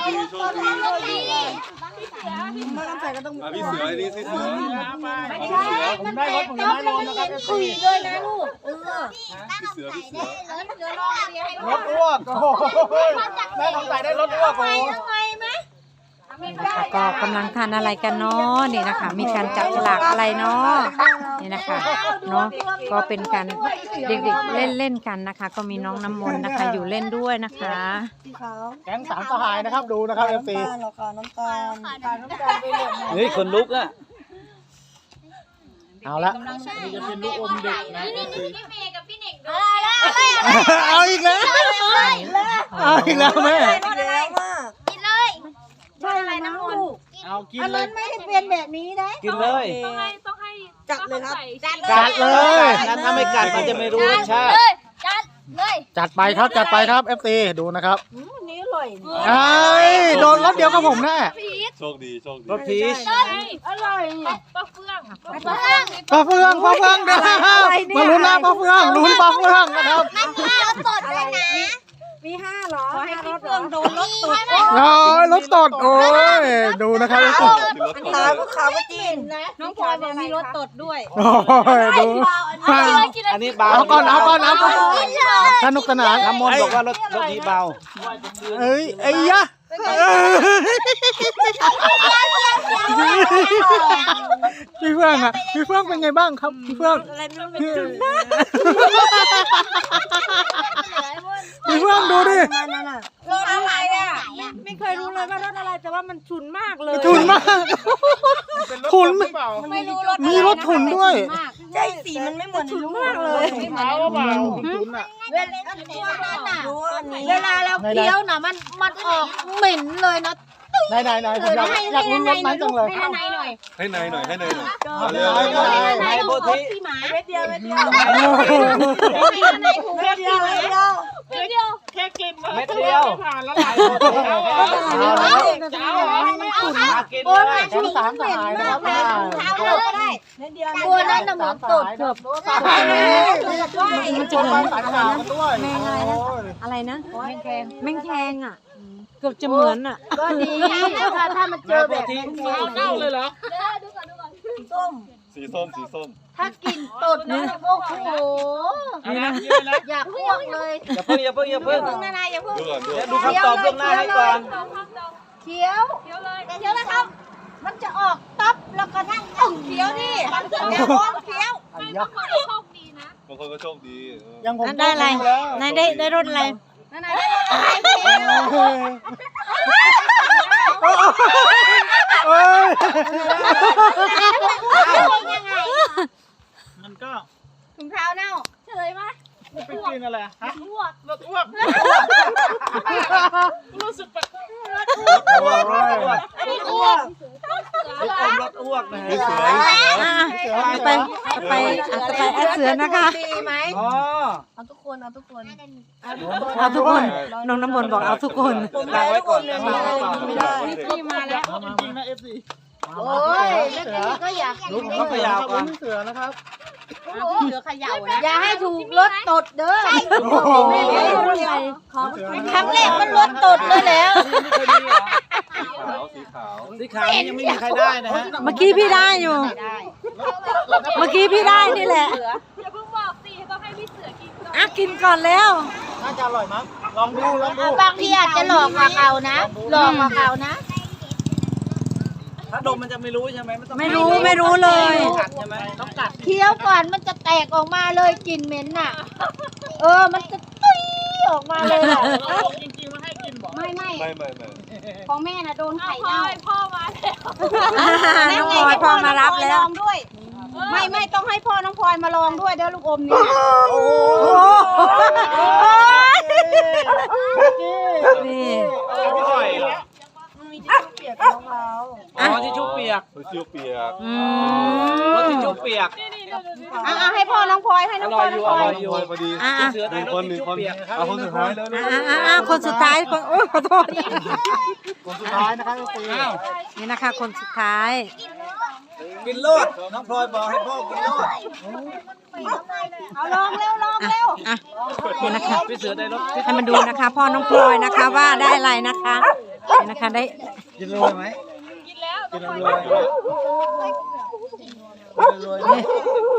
อะพี่เสืออันนี้สิเสือไม่ใช่ผมได้รถผลไม้รวมนะครับคุยเลยนะลูกเออพี่เสือพี่เสือรถอ้วกโอ้โหแม่ทำใส่ได้รถอ้วกโอ้ นะคะก็กำลังทานอะไรกันเนาะนี่นะคะ มีการจับฉลากอะไรเนาะนี่นะคะเนาะก็เป็นการเด็กๆเล่นเล่นๆกันนะคะ ก็มีน้องน้ำมนต์นะคะ อยู่เล่นด้วยนะคะสีขาวแก๊งสามสหายนะครับดูนะครับเอฟซีน้ำตาลหรอคะน้ำตาลน้ำตาลไปเลยเฮ้ยคนลุกอะเอาละ จะเป็นลูกอมเด็กนะเอาอีกแล้วเอาอีกแล้วแม่เยอะมาก ใช่อะไรน้ำมันเอากินอันเลนั้ย นไม่ได้เป็นแบบนี้นะกินเลยจัดเลยครับ จัดเลยงั้นถ้าไม่กัดมันจะไม่รู้รสชาติ จัดไปครับจัดไปครับเอฟซีดูนะครับอืมอันนี้อร่อยไอ้ยโดนรถเดียวกับผมแน่โชคดี โชคดี รสพีชอร่อยเนี่ยปลาเฟืองปลาเฟืองเดี๋ยวมาลุ้นนะปลาเฟืองลุ้นปลาเฟืองนะครับมี ห้าเหรอห้ารถเหรอโดนรถตกโอ้ยรถตดโอ้ยดูนะครับขึ้นรถขาวก็ขาวก็จีนน้องพลอยบอกมีรถตดด้วยโอ้ยดูอันนี้เบาเอาก่อนเอาก่อนเอาก่อนสนุกสนานน้ำมนต์บอกว่ารสรสนี้เบาเอ้ยไอ้ยะ พี่เฟื่องอะพี่เฟื่องเป็นไงบ้างครับ พี่เฟื่องอะไรไม่รู้เป็นจุดนะพี่เฟื่องดูดินั่นน่ะรถอะไรอะไม่เคยรู้เลยว่ารถอะไรแต่ว่ามันฉุนมากเลยทุนมากทุนไม่รู้รถมีรถทุนด้วย ใช่สีมันไม่เหมือนฉุนมากเลยเปล่าเปล่าทุนอะเวลาเวลาเราเคี้ยวน่ะมันมันออกเหม็นเลยนะไหนไหนไหนผมอยากอยากลุ้นรถนั้นจังเลยให้นายหน่อยให้นายหน่อยให้นายหน่อยเอาเลยไหนโบธิพี่หมาเม็ดเดียวเม็ดเดียวโอ้โหนายถูกเม็ดเดียวเม็ดเดียวเม็ดเดียวเอาแล้วมากินโอ้เลยยแก๊งสามสหายนะครับอ่าก็ได้เม็ดเดียวตัวนั้นน่ะเหมือนตดเกือบมันจะเหมือนสายข่าวกันด้วยแมงอะไรนะ อะไรนะแมงแคงแมงแคงอะ เกือบจะเหมือนอะ ก็ดีถ้าถ้ามันเจอแบบทิ้งเน่าเลยเหรอ ส้ม สีส้มสีส้มถ้ากินตดนะโอ้โหนี่นะอยากอ้วกเลยอย่าเพิ่งอย่าเพิ่งอย่าเพิ่งเพิ่งนะนายอย่าเพิ่งดูก่อนดูเดี๋ยวดูคำตอบเบื้องหน้าให้ก่อนเคี้ยวเคี้ยวเลยเคี้ยวแล้วครับ มันจะออกตับแล้วก็นั่งอึ่งเคี้ยวนี่มันจะเคี้ยวเคี้ยวไอ้ยะบางคนก็โชคดีเออยังผมได้อะไรแล้วนายได้ได้รถอะไรนั่นนายได้รสอะไรเคี้ยว เฮ้ยเอ้ย ยังไง มันก็ ถุงเท้าเน่าเฉลยไหมไปกินอะไรฮะอ้วกรถอ้วกอันนี้อ้วกลูกอมรสอ้วกนะฮะพี่เสืออะเอาไปเอาไปเอาไปแอดเสือนะคะดีไหมอ๋อเอาทุกคนเอาทุกคนเอาทุกคนน้องน้ำมนต์บอกเอาทุกคนผมได้ทุกคนเลยมีอะไรกินไม่ได้นี่มาแล้วจริงๆนะเอฟซีโอ้ยแล้วทีนี้ก็อยากกินลุกเข้าไปยาวก่อนเสือนะครับ เหลือขยาวนะอย่าให้ถูกรถตดเด้อโอ้โหครั้งแรกมันรถตดเลยแล้วสีขาวสีขาว สีขาวนี่ยังไม่มีใครได้นะฮะเมื่อกี้พี่ได้อยู่ เมื่อกี้พี่ได้นี่แหละอย่าเพิ่งบอกสิต้องให้พี่เสือกินก่อนอะกินก่อนแล้วน่าจะอร่อยมั้ง ลองดู ลองดู บางทีอาจจะหลอกกว่าเขานะ หลอกกว่าเขานะ ถ้าดมมันจะไม่รู้ใช่ไหมนต้องไม่รู้ไม่รู้เลย กัดใช่ไหมต้องกัดเคี้ยวก่อนมันจะแตกออกมาเลยกลิ่นเหม็นน่ะ เออ มันจะตุ้ยออกมาเลยน่ะจริงๆมาให้กินบอกไม่ไม่ไม่ไม่ไม่ของแม่น่ะโดนเอาไข่พ่อเน่าให้พ่อมาแล้วน้องพลอยพอมารับแล้วลองด้วย ไม่ไม่ต้องให้พ่อน้องพลอยมาลองด้วยเด้อลูกอมนี่โอ้นี่ พี่ต่อย มีที่เปียกของเราอ๋อที่ชุบเปียกรสเชียวเปียกอืรสมที่ชุบเปียกนี่นี่ดูดูดูอะให้พ่อน้องพลอยให้น้องพลอยน้องพลอยอยู่พอพอดีอะอะเสือหได้นึ่งรคสนหนึ่ที่งชุคบนเปียกเอาคนสุดท้ายแล้วอะอะอะอะคนสุดท้ายคนโอ้ยขอโทษคนสุดท้ายนะครับเอฟซีอ้าวนี่นะคะ คนสุดท้ายเกินโลดน้องพลอยบอกให้พ่อกินโลดเอาลองเร็วลองเร็วอะนี่นะคะ พี่เสือได้รถให้มาดูนะคะ พ่อน้องพลอยนะคะว่าได้อะไรนะคะ นี่นะคะได้กินรวยไหมกินแล้วกินรวยไหมกินรวยไหม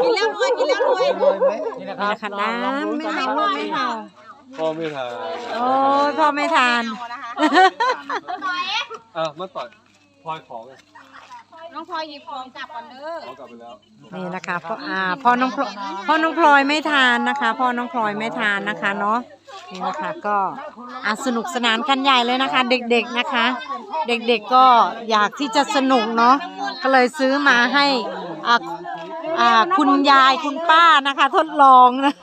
กินแล้วรวยกินแล้วรวยรวยไหมนี่นะคนี่รับนะคะน้ำไม่ให้พ่อไม่เอาพ่อไม่ทานโอ้ยพ่อไม่ทาน อะมาต่อยพลอยของไง น้องพลอยหยิบของกลับก่อนเด้อของกลับไปแล้วนี่นะคะพ่ออ่าพ่อน้องพลอยพ่อน้องพลอยไม่ทานนะคะพ่อน้องพลอยไม่ทานนะคะเนาะนี่นะคะก็อะสนุกสนานกันใหญ่เลยนะคะ เด็กๆนะคะ เด็กๆก็อยากที่จะสนุกเนาะก็เลยซื้อมาให้อ่าอ่าคุณยายคุณป้านะคะ ทดลองนะ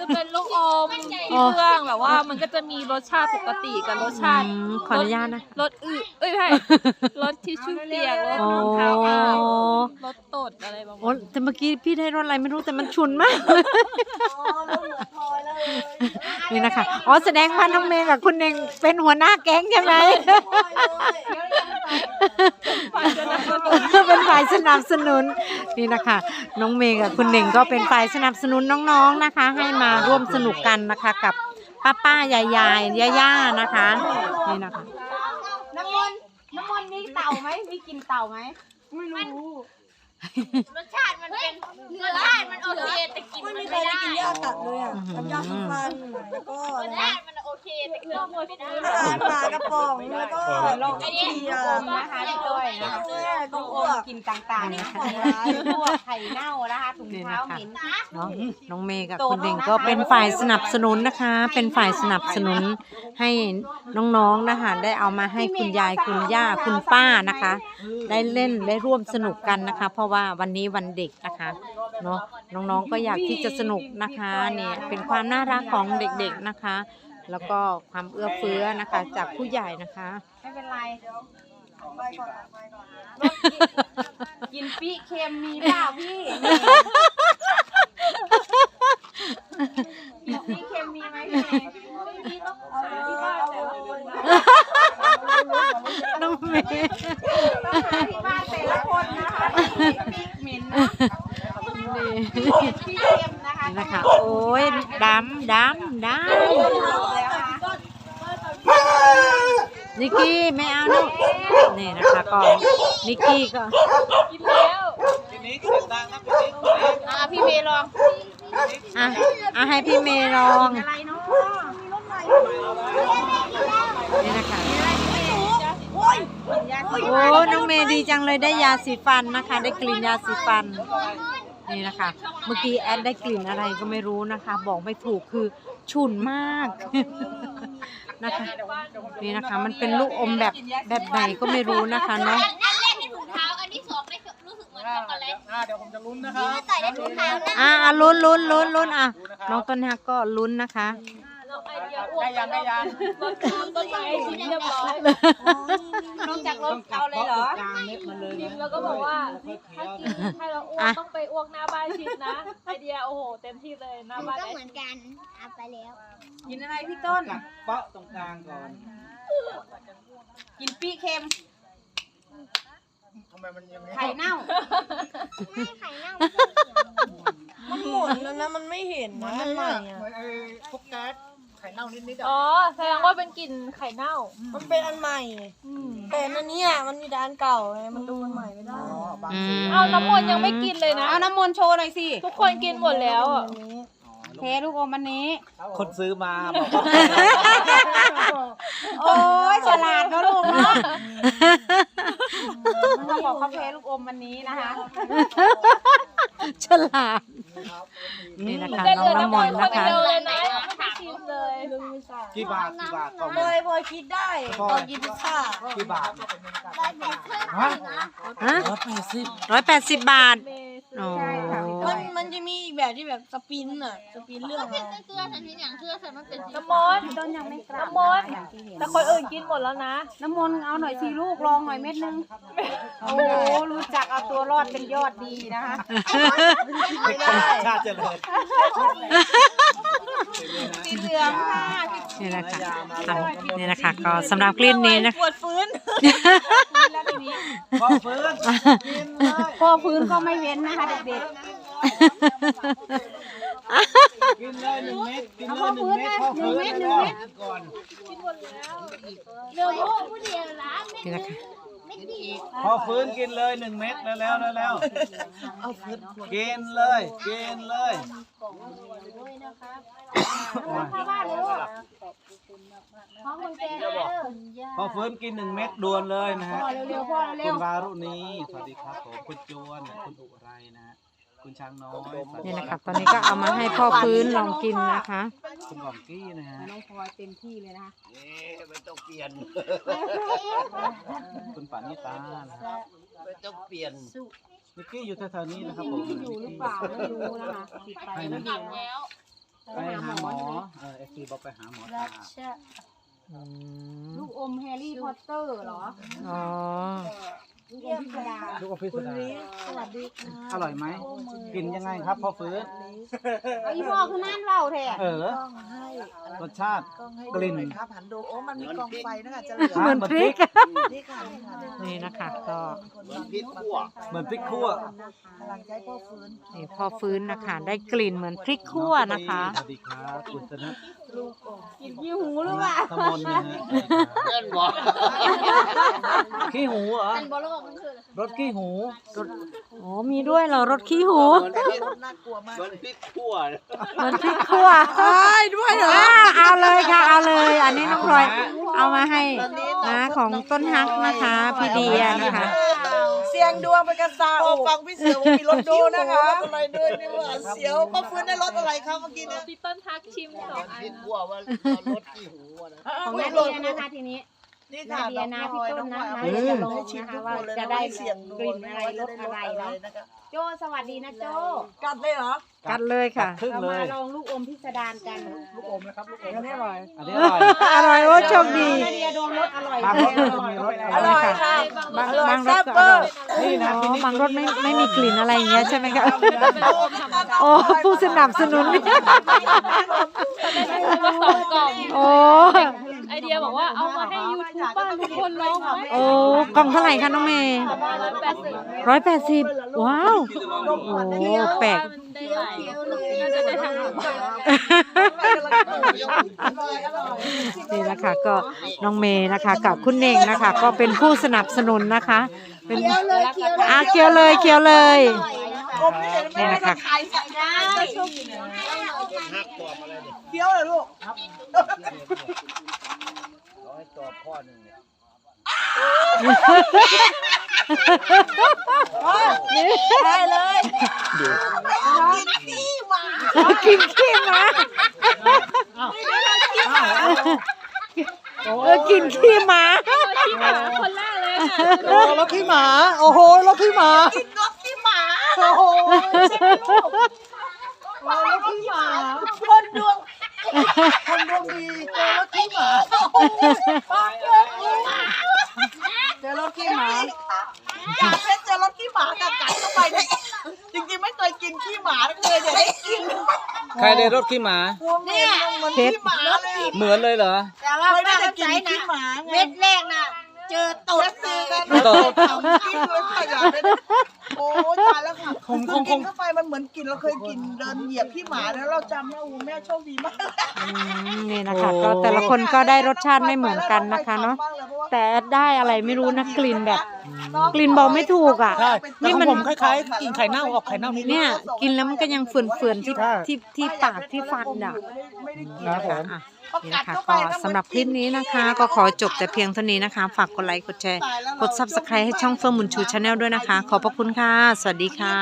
จะเป็นลูกอมที่เครื่องแบบว่ามันก็จะมีรสชาติปกติกับรสชาติ อืมขออนุญาตนะรสอืดเอ้ยไม่ใช่รสทิชชู่เปียกรสโอ้รองเท้าอาบรสตดอะไรประมาณโอ้นี้แต่เมื่อกี้พี่ได้รสอะไรไม่รู้แต่มันฉุนมาก นี่นะคะ อ๋อแสดงว่าน้องเมย์กับคุณเองเป็นหัวหน้าแก๊งใช่ไหมเป็นฝ่ายสนับสนุนนี่นะคะ น้องเมย์กับคุณเน่งก็เป็นฝ่ายสนับสนุนน้องๆนะคะให้มาร่วมสนุกกันนะคะกับป้าป้ายายยายย่าย่าๆนะคะนี่นะคะน้ำมนต์น้ำมนต์มีเต่าไหมมีกลินเต่าไหมไม่รู้รสชาติมันเป็นรสชาติมันโอเคแต่กลิ่นมันไม่ได้ตัดเลยอะกับยาสีฟันแล้วก็รสชาติมันโอเคแต่กลิ่นมันไม่ได้อาหารปลากระป๋องแล้วก็ลองอันเทีนี้ยมนะคะที่ด้วยนะคะต้องอ้วกกินต่างๆนะคะพวกไข่เน่านะคะถุงเท้าเหม็นเนาะน้องเมย์กับคุณเด่งก็เป็นฝ่ายสนับสนุนนะคะ เป็นฝ่ายสนับสนุนให้น้องๆนะคะได้เอามาให้คุณยายคุณย่าคุณป้านะคะ ได้เล่นได้ร่วมสนุกกันนะคะ เพราะว่าวันนี้วันเด็กนะคะเนาะน้องๆก็อยากที่จะสนุกนะคะเนี่ยเป็นความน่ารักของเด็กๆนะคะ แล้วก็ความเอื้อเฟื้อนะคะ จากผู้ใหญ่นะคะ ไม่เป็นไรไปก่อนไปก่อนกินปีเค็มมีเปล่าพี่กินปีเค็มมีไหมพี่ไม่มีต้องเอาที่บ้านแต่ละคนน้องเมย์ต้องหาที่บ้านแต่ละคนนะคะปีเหม็นนะปีเค็มนะคะนี่นะคะ โอ้ยดำดำดำ แล้วนะคะ นิกกี้ไม่เอาลูกนี่นะคะก็นิกกี้ก็กินแล้วทีนี้เสียงดังนะพี่นิกอะพี่เมย์ลองอะอะให้พี่เมย์ลองอะไรเนาะมีรถใหม่นี่นะคะโอ้ยยาสีโอ้น้องเมย์ดีจังเลยได้ยาสีฟันนะคะ ได้กลิ่นยาสีฟัน นี่นะคะ เมื่อกี้แอดได้กลิ่นอะไรก็ไม่รู้นะคะ บอกไม่ถูกคือฉุนมาก นะคะนี่นะคะ มันเป็นลูกอมแบบแบบไหนก็ไม่รู้นะคะเนาะอันแรกในถุงเท้าอันที่สองในรู้สึกเหมือนช็อกโกแลตอ่าเดี๋ยวผมจะลุ้นนะครับใส่ในถุงเท้านะอะอะลุ้นลุ้นลุ้นลุ้นอะน้องต้นฮักก็ลุ้นนะคะ น้องไอเดียอ้วได้กยังได้ยัง รถน้ำต้นไม้ชิมเรียบร้อยลงจากรถเอาเลยเหรอกลางเม็ดมันเลยชิมนะแล้วก็บอกว่าถ้ากินถ้าเราอ้วกอะต้องไปอ้วกหน้าบ้านชิมนะไอเดียโอ้โหเต็มที่เลยหน้าบ้านก็ไอเหมือนกันเอาไปแล้วกินอะไรพี่ต้นกัดเปาะตรงกลางก่อน กินปีเค็มทำไมมันยังไม่ไข่เน่าไม่ไข่เน่ามันหมุนแล้วนะมันไม่เห็นนะอันใหม่อะเหมือนไอ้พวกแก๊ส ไข่เน่านิดๆอะอ๋อแสดงว่าเป็นกลิ่นไข่เน่ามันเป็นอันใหม่ อืมแต่อันนี้อะมันมีแต่อันเก่าไงมันดูอันใหม่ไม่ได้อ๋อบางอืสีมเอาน้ำมนต์ยังไม่กินเลยนะเอาน้ำมนต์โชว์หน่อยสิทุกคนกินหมดแล้วอะอันนี้เทลูกอมอันนี้ คนซื้อมาบอกว่าโอ้ยฉลาดเนอะลูกเนาะเขาบอกเขาเทลูกอมวันนี้นะคะ ฉลาดนี่นะคะแต่น้เหองลือน้ำมนต์คนะนคะเดียวเลยนะไม่ได้ชิมเลยกี่บาทกี่บาทก่อนพลอยพลอยคิดได้ตอนกินพิซซ่ากี่บาทฮะร้อยแปดสิบร้อยแปดสิบบาทโอ้ มัน มันจะมีอีกแบบที่แบบสปินอะสปินเรื่องอะไรเสื้อฉันที่อย่างเสื้อฉันมันเป็นสีน้ำมนต์ต้นยังไม่กลับน้ำมนต์แต่คนอื่นกินหมดแล้วนะน้ำมนต์เอาหน่อยสิลูกลองหน่อยเม็ดนึง โอ้โหรู้จักเอาตัวรอดเป็นยอดดีนะคะไม่ได้ชาติเจริญสีเหลืองค่ะนี่นะคะค่ะนี่นะคะก็สำหรับคลิปนี้นะปวดฟื้นพอฟื้นกินเลยพ่อฟื้นก็ไม่เว้นนะคะเด็ก กินเลยหนึ่งเม็ดกินเลยหนึ่งเม็ดพอฟื้นแล้วก่อนเดี๋ยวพ่อผู้เดียวร้านนี่นะคะพอฟื้นกินเลยหนึ่งเม็ดแล้วแล้วแล้วแล้วกินเลยกินเลยๆขอพอฟื้นกินหนึ่งเม็ดด่วนเลยนะฮะพ่อเร็วๆพ่อเร็คุวณวารุณีสวัสดีครับผมคุณจวนคุณอุไรนะฮะ คุณช้างน้อยนี่นะคะตอนนี้ก็เอามาให้พ่อฟื้นลองกินนะคะ คุณหม่อมกี้นะฮะน้องพลอยเต็มที่เลยนะคะไม่ต้องเปลี่ยน คุณปานิตานะฮะไม่ต้องเปลี่ยนนิกกี้อยู่แถวๆนี้นะครับผมอยู่หรือเปล่าไม่รู้นะคะติดไปไปไม่นะอยู่ไปหาหมอ เออเอฟซีบอกไปหาหมอตาอืมลูกอมแฮร์รี่พอตเตอร์เหรอ อ๋อ ลูกอมพิสดารลูกอภิสดาสวัสดีค่ะอร่อยไหม กินยังไงครับพ่อฟื้นเอาอีพ่อคือนั่นเล่าแท้เออรสชาติ กลิ่นครับหันดูโอ้มันมีกองไฟนะคะจะเหเหมือนพริกนี่ค่ะนี่ค่ะนี่นะคะก็ เหมือนพริกคั่ว เหมือนพริกคั่ว กำลังใจพ่อฟื้น นี่พ่อฟื้นนะคะ ได้กลิ่นเหมือนพริกคั่วนะคะ สวัสดีครับคุณธน กินยี่หูหรือเปล่าสมนนะฮะเล่นบ่ขี้หูเหรอเป็นบอลโลกมันคือรถขี้หูโอ้มีด้วยเหรอรถขี้หูน่ากลัวมากเหมือนพริกคั่วใช่ด้วยเหรอเอาเลยค่ะเอาเลย อันนี้น้องพลอยเอามาให้นะของต้นฮักนะคะพี่เดียนะคะ เสียงดวงเป็นกระซาโอ้ฟังพี่เสือว่ามีรถดูนะคะรถอะไรด้วยนี่ว่าเสียวพ่อฟื้นได้รถอะไรครับเมื่อกี้เนี่ยพี่ต้นทักชิมสองอันของนาเดียนะคะทีนี้ นี่นาค่ะเดียนะพี่ต้นนะองนะพลอยจะลงให้ชิมนะคะทุกว่าคนเลยจะนะได้เสียงกลิ่นอะไรรสอะไรเนาะนะคะโจสวัสดีนะโจกัดเลยเหรอกัดเลยค่ะครึ่งเราเลมายลองลูกอมพิสดารกันลูกอมนะครับลูกอมอันนี้อร่อยอันนี้อร่อยอร่อยโอ้โชคดีนาเดียโดนรสอร่อยบางรถมันจะมีรสอร่อยค่ะบางอร่อยบางรแซ่ถบก็เบออร่อยร์นี่นะอ๋อบางรถไม่ไม่มีกลิ่นอะไรอย่างเงี้ยใช่ไหมคะเป็นแบบธรรมดาโอ้ผู้สนับสนุนมาสองกล่องโอ้ ไอเดียบอกว่าเอามาให้ยูทูบบ้านทุกคนลองไหมโอ้กล่องเท่าไหร่คะน้องเมย์ประมาณร้อยแปดสิบร้อยแปดสิบว้าวโอ้แปลกมันได้หลายน่าจะได้ทางหนึ่งนี่นะคะก็น้องเมย์นะคะกับคุณเน่งนะคะ ก็เป็นผู้สนับสนุนนะคะ เป็นอาเคียวเลยเคียวเลยนี่นะคะ เคี้ยวเลยลูกได้เลยกินขี้หมาเออกินขี้หมาที่หมาคนแรกเลยค่ะโอ้รถขี้หมา โอ้โหรถขี้หมา กินนกที่หมา โอ้โหใช่ไหมลูกโอ้รถที่หมาคนดวง คนดวงดีเจอรถที่หมาเจอรถที่หมาอยากเป็นเจอรถที่หมากัดกัดเข้าไปเนี่ยจริงๆไม่เคยกินขี้หมาเลยจะได้กินใครได้รถขี้หมา เนี่ยเหมือนขี้หมาเลยเหมือนเลยเหรอ แต่ว่าเคยป้าได้เข้าใจกินนะขี้หมาไงเม็ดแรกน่ะเจอตดเลยตดกินเลยค่ะอยากได้โอ้ยตายแล้วค่ะคือกินเข้าไปมันเหมือน กินเราเคยกินเดินเหยียบขี้หมาแล้วเราจำแล้วอู้แม่โชคดีมากอืมนี่นะคะ ก็แต่ละคนก็ได้รสชาติไม่เหมือนกันนะคะเนาะแต่ได้อะไรไม่รู้นะกลิ่นแบบ กลิ่นบอกไม่ถูกอะใช่แต่นี่ของมันผมคล้ายๆกินไข่เน่าออกไข่เน่านิดเนี่ย กินแล้วมันก็ยังเฟื่อนๆที่ใช่ ที่ที่ปากที่ฟันอะไม่ได้กิน ครับผม อะ นี่นะคะก็สำหรับคลิปนี้นะคะ ก็ขอจบแต่เพียงเท่านี้นะคะ ฝากกดไลค์กดแชร์ กด subscribe ให้ช่องเฟิร์มมุนชูชาแนลด้วยนะคะ ขอบพระคุณค่ะ สวัสดีค่ะ